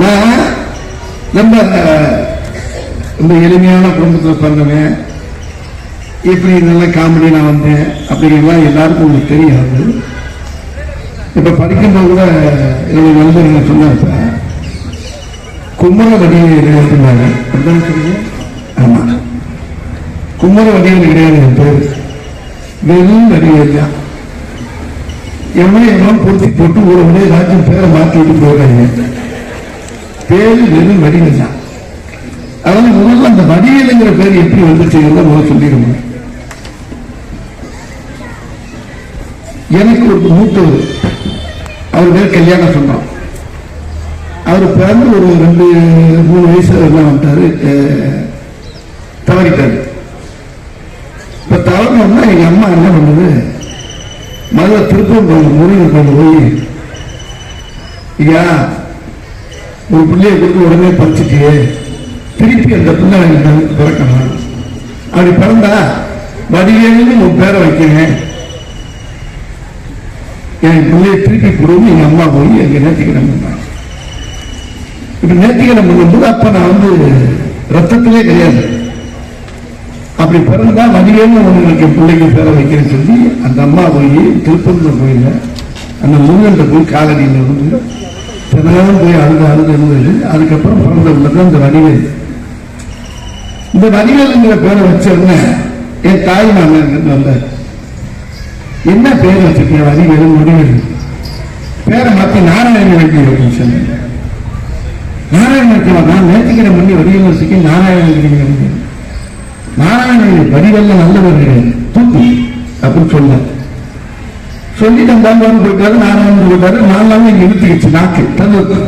நான் நம்ம ரொம்ப எளிமையான குடும்பத்தில் பிறந்தவன். இப்படி நல்ல காமெடி நான் வந்தேன் அப்படிங்கிறதுலாம் எல்லாருக்கும் உங்களுக்கு தெரியாது. இப்ப படிக்கும்போது கூட என்னுடைய நண்பர்கள் சொன்னாங்க கும்மர வடிவில் இருந்தாங்க அப்படிதான் சொல்லுங்க ஆமா. கும்மர வடிவில் கிடையாது என் பேர். வெறும் வடிவில் தான் எவனோ எவனோ பொருத்தி போட்டு ஒரு உடனே ராஜ்யம் பேரை மாற்றி விட்டு பேரு வெறும் வடிவம் தான். அதனால முதல்ல அந்த வடிவேலுங்கிற பேர் எப்படி வந்துச்சுங்கிறத முதல்ல சொல்லிடுங்க. எனக்கு ஒரு மூத்தவர் அவர் பேர் கல்யாணம் சொன்னோம் அவர் பிறந்து ஒரு ரெண்டு மூணு வயசு எல்லாம் வந்துட்டாரு தவறிட்டாரு. இப்ப தவறினோம்னா எங்க அம்மா என்ன பண்ணுது? முதல்ல திருப்பூர் கோயில் முருகன் கொண்டு போய் ஐயா ஒரு பிள்ளையை கொடுத்து உடனே பறிச்சுட்டு திருப்பி அந்த பிள்ளை எனக்கு பிறக்கணும். அப்படி பிறந்தா வடிவேலுன்னு உன் பேரை வைக்கிறேன். என் பிள்ளையை திருப்பி கொடுன்னு எங்க அம்மா போய் எங்க நேர்த்திக்கிடம் பண்ணாங்க இப்ப நேர்த்திக்கிடம் பண்ணும்போது அப்ப நான் வந்து ரத்தத்திலே கிடையாது. அப்படி பிறந்தா வடிவேல்னு உங்களுக்கு என் பிள்ளைக்கு பேரை வைக்கிறேன்னு சொல்லி அந்த அம்மா போய் திருப்பந்தூர் கோயில்ல அந்த முருகன் போய் காலடியில் தினம் போய் அழுது அழுது இருந்தது அதுக்கப்புறம் பிறந்த உள்ளது அந்த வடிவேல். இந்த வடிவேலுங்கிற பேரை வச்ச உடனே என் தாய் மாமன் இங்கிருந்து வந்தார். என்ன பேர் வச்சிருக்கீங்க வடிவேலு முடிவேலு? பேரை மாற்றி நாராயண வேண்டி அப்படின்னு சொன்னேன். நாராயண வைக்கலாம் நான் நேற்றுக்கிற மணி வடிவேல் வச்சுக்கு நாராயண நாராயணன் வடிவல்ல நல்லவர் கிடையாது. தூக்கு அப்படின்னு சொன்னார். சொல்லிட்டு அந்த அம்மாவும் போயிட்டாரு நாராயணன் போயிட்டாரு நாலாம் இழுத்துக்கிச்சு நாக்கு. தந்து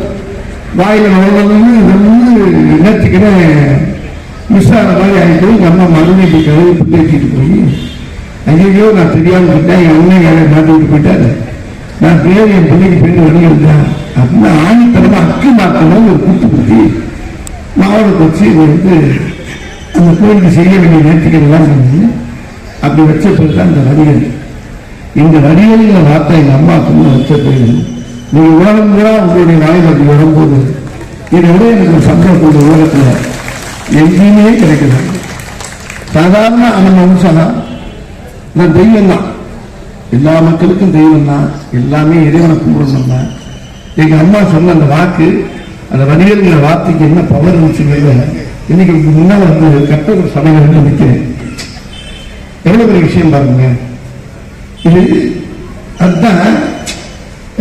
வாயில இது வந்து நேற்றுக்கிற மிஸ் ஆன மாதிரி ஆகிட்டு எங்க அம்மா மறுபடியும் கழுவி பிள்ளைக்கிட்டு போய் ஐயோ நான் தெரியாமல் போயிட்டேன் என் உண்மை வேலை மாட்டி விட்டு போயிட்டாரு. நான் பேர் என் பிள்ளைக்கு பேர் வெளியிருந்தேன் அப்படின்னு ஆணித்தனமா அக்கு மாத்தணும் ஒரு குத்து குத்தி மாவட்டத்தை வச்சு இதை வந்து அந்த கோயிலுக்கு செய்ய வேண்டிய நேர்த்திக்கிறதெல்லாம் செஞ்சு அப்படி வச்ச பேர் தான் வரிகள் இந்த வடிவேலில் வார்த்தை எங்கள் அம்மா சொன்ன வச்ச பேர் நீங்க உலகம் கூட உங்களுடைய வாயில் அப்படி வரும்போது. இதை விட எனக்கு ஒரு சந்தோஷம் இந்த உலகத்தில். எங்கேயுமே கிடைக்கல. சாதாரண அந்த மனுஷனா? நான் தெய்வம் தான் எல்லா மக்களுக்கும் தெய்வம் தான் எல்லாமே இறைவனை கும்பிடணும் தான் எங்க அம்மா சொன்ன அந்த வாக்கு அந்த வடிவேலுங்கிற வார்த்தைக்கு என்ன பவர் இருந்துச்சுங்கிறத இன்னைக்கு முன்னால் வந்து கட்ட ஒரு சபையில நிற்கிறேன் எவ்வளவு பெரிய விஷயம் பாருங்க. இது அதுதான்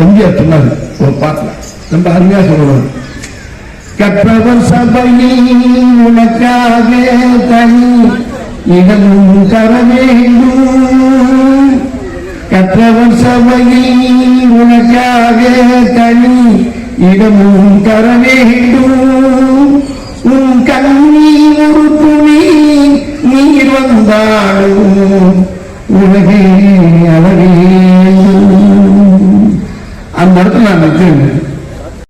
எம்ஜிஆர் சொன்னாரு. ஒரு பாட்டுல. ரொம்ப அருமையா சொல்லுவாரு கற்றவர் சபையில் உனக்காக தனி இடமும் தர வேண்டும் கற்றவர் சபையில் உனக்காக தனி இடமும் தர வேண்டும் உலகே அந்த இடத்துல நான் நிற்கிறேன்.